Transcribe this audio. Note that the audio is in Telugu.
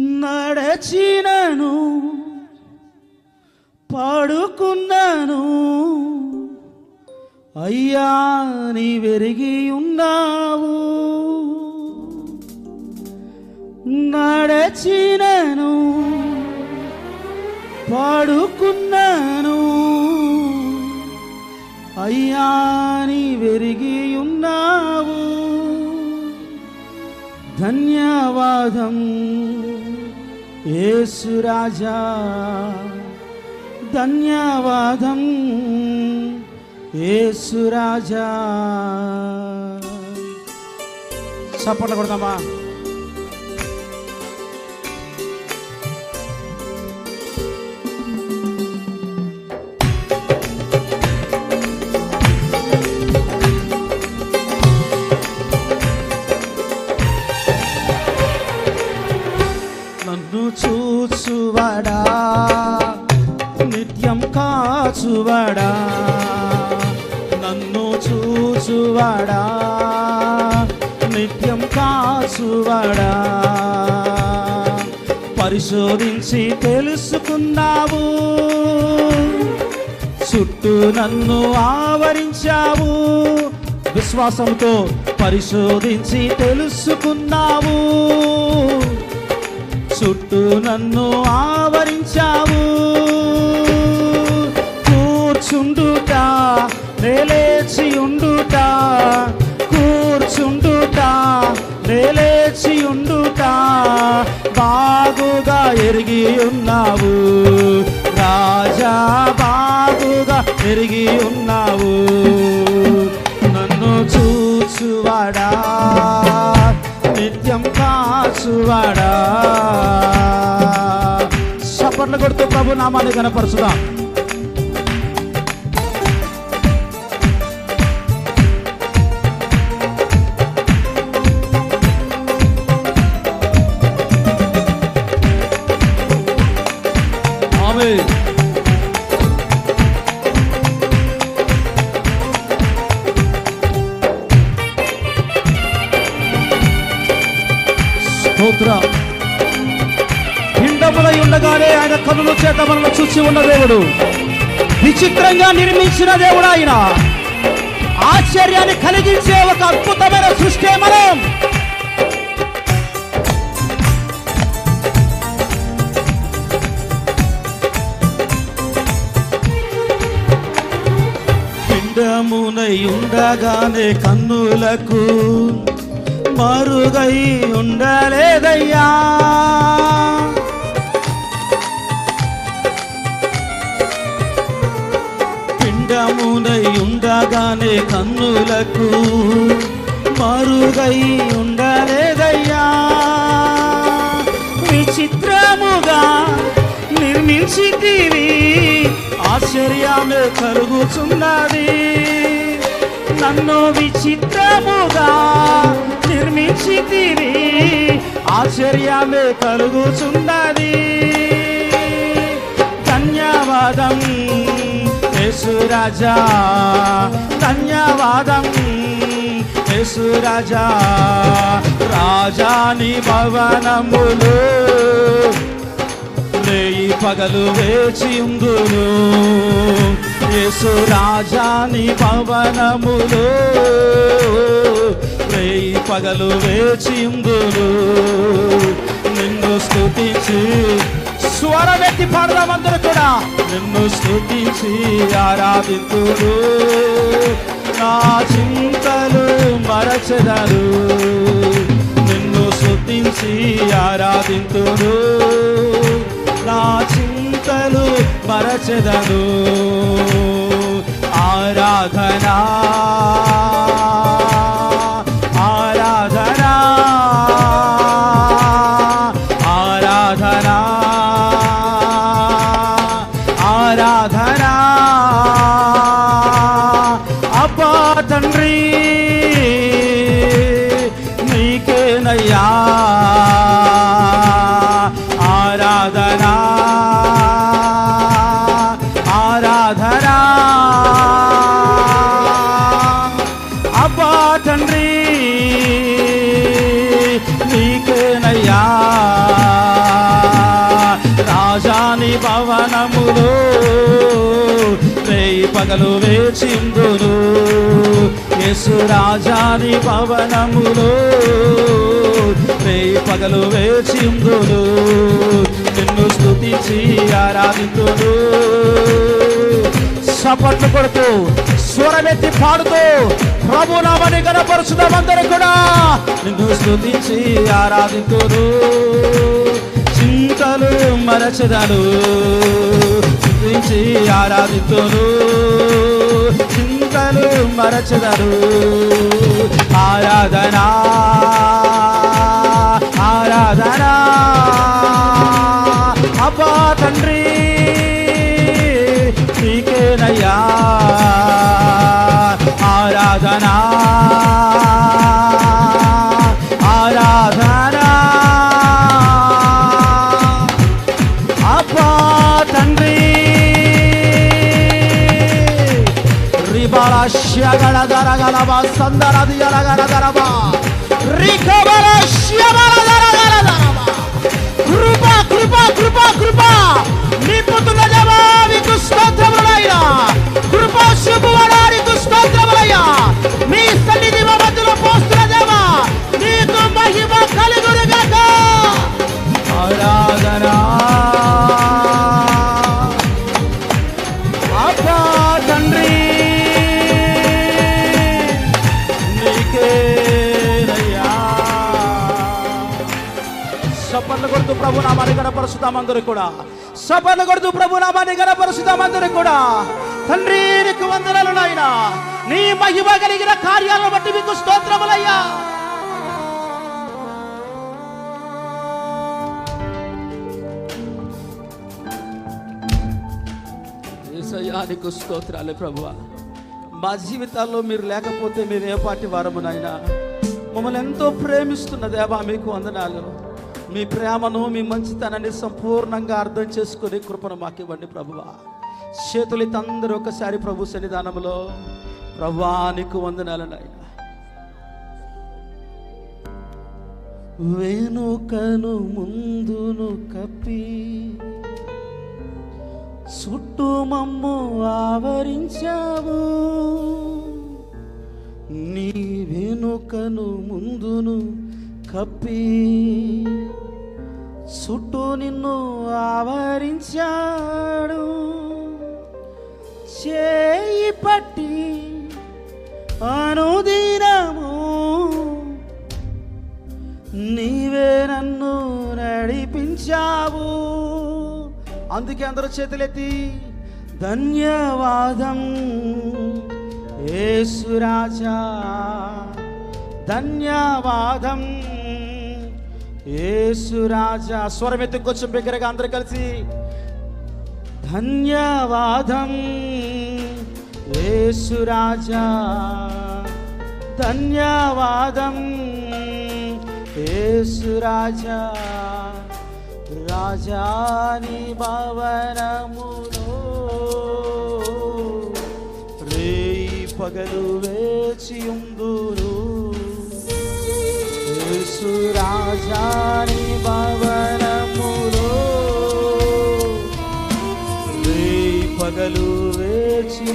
నడచినను పాడుకున్నాను. అయ్యా నీ వెరిగి ఉన్నావు. నడచినను పాడుకున్నాను. అయ్యా నీ వెరిగి ఉన్నావు. ధన్యవాదం. యేసు రాజా ధన్యవాదం. యేసు రాజా. చప్పట్లు కొడదామా కాచువాడా నన్ను చూచువాడా? నిత్యం కాచువాడా? పరిశోధించి తెలుసుకున్నావు. చుట్టూ నన్ను ఆవరించావు. విశ్వాసంతో పరిశోధించి తెలుసుకున్నావు. చుట్టూ నన్ను ఆవరించావు. కూర్చుండుట నేలేచి ఉండుట కూర్చుండుట నేలేచి ఉండుట బాగుగా ఎరిగి ఉన్నావు. రాజా బాగుగా ఎరిగి ఉన్నావు. నన్ను చూచువాడా నిత్యం కాచువాడా. చప్పట్లు కొడుతూ ప్రభు నామాన్ని కనపరచుదాం స్తోత్ర. పిండములై ఉండగానే ఆయన కనుల చేత మనల్ని చూసి ఉన్న దేవుడు. విచిత్రంగా నిర్మించిన దేవుడు ఆయన. ఆశ్చర్యాన్ని కలిగించే ఒక అద్భుతమైన సృష్టి మనం. పిండమునై ఉండగానే కన్నులకు మరుగై ఉండలేదయ్యా. పిండమునై ఉండగానే కన్నులకు మరుగై ఉండలేదయ్యా. విచిత్రముగా నిర్మించితివి ఆశ్చర్యమే కలుగుచున్నది. నన్ను విచిత్రముగా నిర్మించితివి. ఆశ్చర్యమే కలుగుచున్నది. ధన్యవాదం యేసురాజా ధన్యవాదం యేసురాజా రాజాని భవనములు రేయి పగలు వేచి ఉందును యేసు రాజాని పవనములు రేయి పగలు వేచిందులు. నిన్ను స్థుతించి స్వరమెత్తి పాడదామందరూ కూడా. నిన్ను స్థుతించి ఆరాధితుడు నా చింతలు మరచెదరు. నిన్ను స్థుతించి ఆరాధింతుడు నా చింతలు మరచెదరు. ఆరాధనా పగలు వేచిందురు యేసు రాజాని భవనములో రేయి పగలు వేచిందురు నిన్ను స్థుతించి ఆరాధితుడు సపట్లు కొడుతూ స్వరమెత్తి పాడుతూ ప్రభు నామని కనపరుచుదామందరూ కూడా. నిన్ను స్థుతించి ఆరాధితుడు చింతలు మరచదలు స్థుతించి ఆరాధితుడు చింతలు మరచదను ఆరాధనా ఆరాధనా. అబ్బా తండ్రి నీకేనయ్యా కృప కృప కృప కృప నింపుతున్న దేవా మీకు స్తోత్రములయ్యా కృప శుభవడానికి స్తోత్రములయ్యా మీ సపర్లు కొడుతూ ప్రభు నామాన్ని గణపరుచుతామందరూ కూడా. సపర్లు కొడుతూ ప్రభు నామాన్ని గణపరుచుతామందరూ కూడా. తండ్రి నీకు వందనాలు నాయన. నీ మహిమ కలిగిన కార్యాలను బట్టి మీకు స్తోత్రములయ్యా. నీకు స్తోత్రాలు ప్రభువా. మా జీవితాల్లో మీరు లేకపోతే మేము ఏ పాటి వారము నాయనా? మమ్మల్ని ఎంతో ప్రేమిస్తున్న దేవా మీకు వందనాలు. మీ ప్రేమను మీ మంచితనాన్ని సంపూర్ణంగా అర్థం చేసుకుని కృపను మాకు ఇవ్వండి ప్రభువా. చేతులు అందరూ ఒకసారి ప్రభు సన్నిధానంలో ప్రభా నీకు వందనాలు నాయన వెనుకను ముందును కప్పి చుట్టూ మమ్ము ఆవరించావు. నీ వెనుకను ముందును కప్పి చుట్టూ నిన్ను ఆవరించాడు. చేయి పట్టి అనుదినము నీవే నన్ను నడిపించావు. అందుకే అందరూ చేతులెత్తి ధన్యవాదం. యేసురాజా ధన్యవాదం. యేసురాజా స్వరం ఎత్తి కొంచెం బిగ్గరగా అందరూ కలిసి. ధన్యవాదం యేసురాజా ధన్యవాదం యేసురాజా రాజాని భవనములో రేయి పగలు వేచి ఉందురు యేసు రాజాని భవనములో రేయి పగలు వేచి